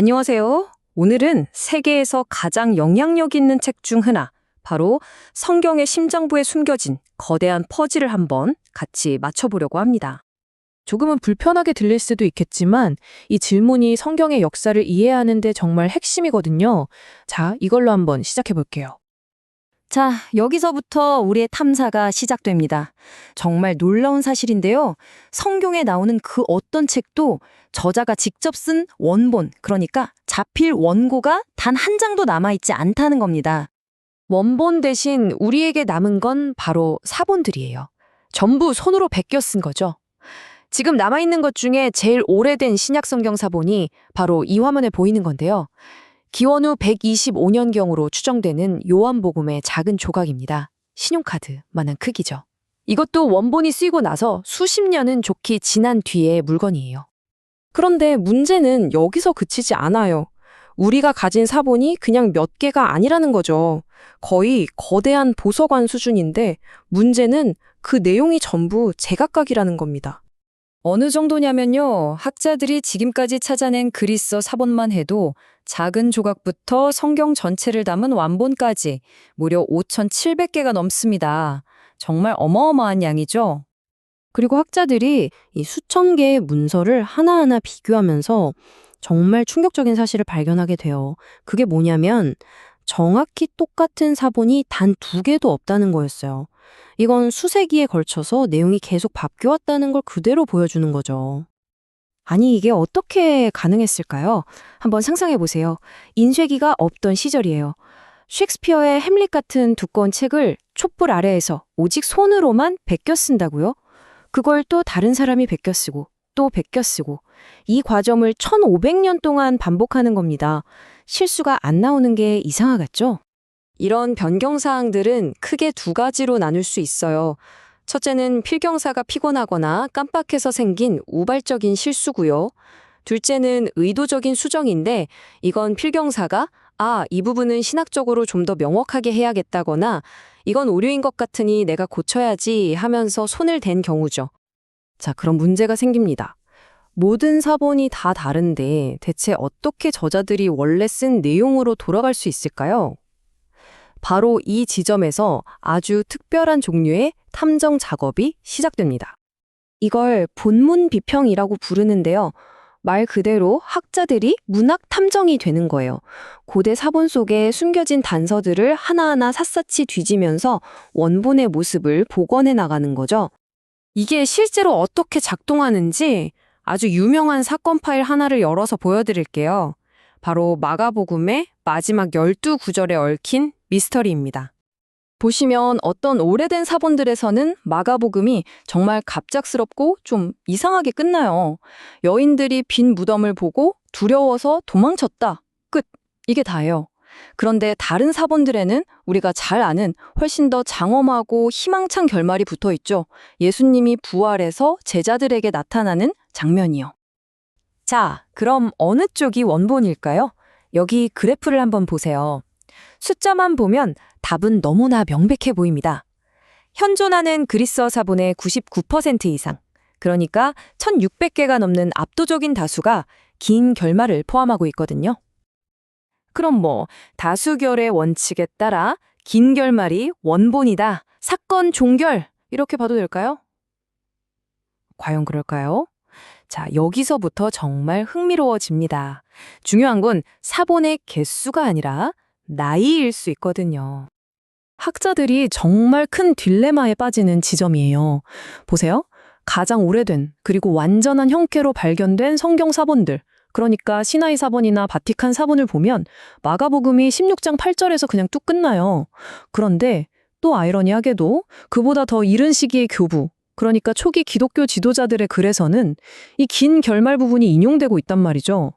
안녕하세요. 오늘은 세계에서 가장 영향력 있는 책 중 하나, 바로 성경의 심장부에 숨겨진 거대한 퍼즐을 한번 같이 맞춰보려고 합니다. 조금은 불편하게 들릴 수도 있겠지만 이 질문이 성경의 역사를 이해하는 데 정말 핵심이거든요. 자, 이걸로 한번 시작해 볼게요. 자, 여기서부터 우리의 탐사가 시작됩니다. 정말 놀라운 사실인데요. 성경에 나오는 그 어떤 책도 저자가 직접 쓴 원본, 그러니까 자필 원고가 단 한 장도 남아있지 않다는 겁니다. 원본 대신 우리에게 남은 건 바로 사본들이에요. 전부 손으로 베껴 쓴 거죠. 지금 남아있는 것 중에 제일 오래된 신약 성경 사본이 바로 이 화면에 보이는 건데요. 기원 후 125년경으로 추정되는 요한복음의 작은 조각입니다. 신용카드만한 크기죠. 이것도 원본이 쓰이고 나서 수십 년은 좋게 지난 뒤의 물건이에요. 그런데 문제는 여기서 그치지 않아요. 우리가 가진 사본이 그냥 몇 개가 아니라는 거죠. 거의 거대한 보석관 수준인데 문제는 그 내용이 전부 제각각이라는 겁니다. 어느 정도냐면요. 학자들이 지금까지 찾아낸 그리스어 사본만 해도 작은 조각부터 성경 전체를 담은 완본까지 무려 5,700개가 넘습니다. 정말 어마어마한 양이죠. 그리고 학자들이 이 수천 개의 문서를 하나하나 비교하면서 정말 충격적인 사실을 발견하게 돼요. 그게 뭐냐면 정확히 똑같은 사본이 단 두 개도 없다는 거였어요. 이건 수세기에 걸쳐서 내용이 계속 바뀌었다는 걸 그대로 보여주는 거죠. 아니, 이게 어떻게 가능했을까요? 한번 상상해 보세요. 인쇄기가 없던 시절이에요. 셰익스피어의 햄릿 같은 두꺼운 책을 촛불 아래에서 오직 손으로만 베껴 쓴다고요? 그걸 또 다른 사람이 베껴 쓰고 또 베껴 쓰고 이 과정을 1500년 동안 반복하는 겁니다. 실수가 안 나오는 게 이상하겠죠? 이런 변경 사항들은 크게 두 가지로 나눌 수 있어요. 첫째는 필경사가 피곤하거나 깜빡해서 생긴 우발적인 실수고요. 둘째는 의도적인 수정인데 이건 필경사가 아, 이 부분은 신학적으로 좀 더 명확하게 해야겠다거나 이건 오류인 것 같으니 내가 고쳐야지 하면서 손을 댄 경우죠. 자, 그럼 문제가 생깁니다. 모든 사본이 다 다른데 대체 어떻게 저자들이 원래 쓴 내용으로 돌아갈 수 있을까요? 바로 이 지점에서 아주 특별한 종류의 탐정 작업이 시작됩니다. 이걸 본문 비평이라고 부르는데요. 말 그대로 학자들이 문학 탐정이 되는 거예요. 고대 사본 속에 숨겨진 단서들을 하나하나 샅샅이 뒤지면서 원본의 모습을 복원해 나가는 거죠. 이게 실제로 어떻게 작동하는지 아주 유명한 사건 파일 하나를 열어서 보여드릴게요. 바로 마가복음의 마지막 12구절에 얽힌 미스터리입니다. 보시면 어떤 오래된 사본들에서는 마가복음이 정말 갑작스럽고 좀 이상하게 끝나요. 여인들이 빈 무덤을 보고 두려워서 도망쳤다. 끝. 이게 다예요. 그런데 다른 사본들에는 우리가 잘 아는 훨씬 더 장엄하고 희망찬 결말이 붙어 있죠. 예수님이 부활해서 제자들에게 나타나는 장면이요. 자, 그럼 어느 쪽이 원본일까요? 여기 그래프를 한번 보세요. 숫자만 보면 답은 너무나 명백해 보입니다. 현존하는 그리스어 사본의 99% 이상, 그러니까 1600개가 넘는 압도적인 다수가 긴 결말을 포함하고 있거든요. 그럼 뭐 다수결의 원칙에 따라 긴 결말이 원본이다. 사건 종결 이렇게 봐도 될까요? 과연 그럴까요? 자, 여기서부터 정말 흥미로워집니다. 중요한 건 사본의 개수가 아니라 나이일 수 있거든요. 학자들이 정말 큰 딜레마에 빠지는 지점이에요. 보세요. 가장 오래된 그리고 완전한 형태로 발견된 성경 사본들, 그러니까 시나이 사본이나 바티칸 사본을 보면 마가복음이 16장 8절에서 그냥 뚝 끝나요. 그런데 또 아이러니하게도 그보다 더 이른 시기의 교부, 그러니까 초기 기독교 지도자들의 글에서는 이 긴 결말 부분이 인용되고 있단 말이죠.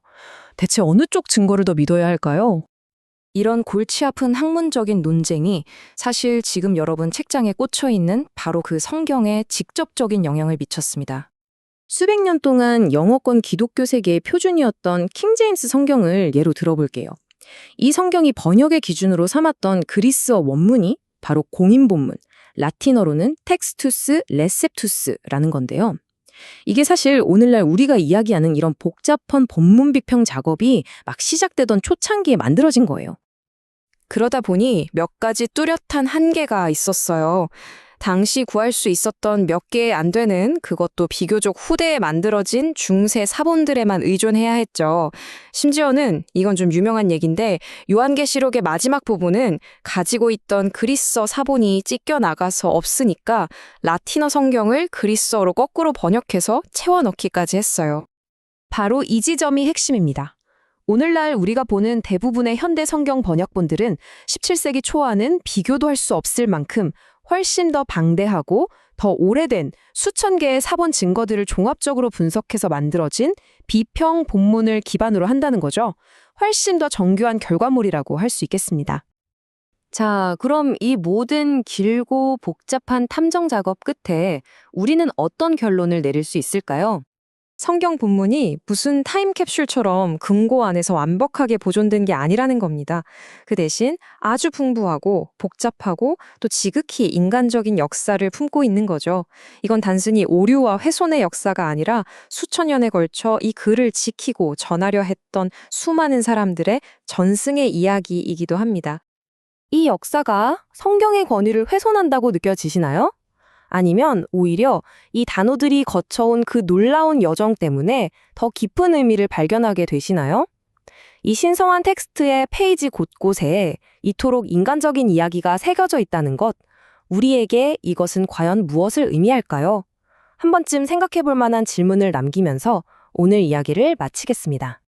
대체 어느 쪽 증거를 더 믿어야 할까요? 이런 골치 아픈 학문적인 논쟁이 사실 지금 여러분 책장에 꽂혀 있는 바로 그 성경에 직접적인 영향을 미쳤습니다. 수백 년 동안 영어권 기독교 세계의 표준이었던 킹제임스 성경을 예로 들어볼게요. 이 성경이 번역의 기준으로 삼았던 그리스어 원문이 바로 공인 본문, 라틴어로는 텍스투스 레셉투스라는 건데요. 이게 사실 오늘날 우리가 이야기하는 이런 복잡한 법문 비평 작업이 막 시작되던 초창기에 만들어진 거예요. 그러다 보니 몇 가지 뚜렷한 한계가 있었어요. 당시 구할 수 있었던 몇 개 안 되는 그것도 비교적 후대에 만들어진 중세 사본들에만 의존해야 했죠. 심지어는 이건 좀 유명한 얘기인데 요한계시록의 마지막 부분은 가지고 있던 그리스어 사본이 찢겨 나가서 없으니까 라틴어 성경을 그리스어로 거꾸로 번역해서 채워 넣기까지 했어요. 바로 이 지점이 핵심입니다. 오늘날 우리가 보는 대부분의 현대 성경 번역본들은 17세기 초와는 비교도 할 수 없을 만큼 훨씬 더 방대하고 더 오래된 수천 개의 사본 증거들을 종합적으로 분석해서 만들어진 비평 본문을 기반으로 한다는 거죠. 훨씬 더 정교한 결과물이라고 할 수 있겠습니다. 자, 그럼 이 모든 길고 복잡한 탐정 작업 끝에 우리는 어떤 결론을 내릴 수 있을까요? 성경 본문이 무슨 타임캡슐처럼 금고 안에서 완벽하게 보존된 게 아니라는 겁니다. 그 대신 아주 풍부하고 복잡하고 또 지극히 인간적인 역사를 품고 있는 거죠. 이건 단순히 오류와 훼손의 역사가 아니라 수천 년에 걸쳐 이 글을 지키고 전하려 했던 수많은 사람들의 전승의 이야기이기도 합니다. 이 역사가 성경의 권위를 훼손한다고 느껴지시나요? 아니면 오히려 이 단어들이 거쳐온 그 놀라운 여정 때문에 더 깊은 의미를 발견하게 되시나요? 이 신성한 텍스트의 페이지 곳곳에 이토록 인간적인 이야기가 새겨져 있다는 것, 우리에게 이것은 과연 무엇을 의미할까요? 한 번쯤 생각해 볼 만한 질문을 남기면서 오늘 이야기를 마치겠습니다.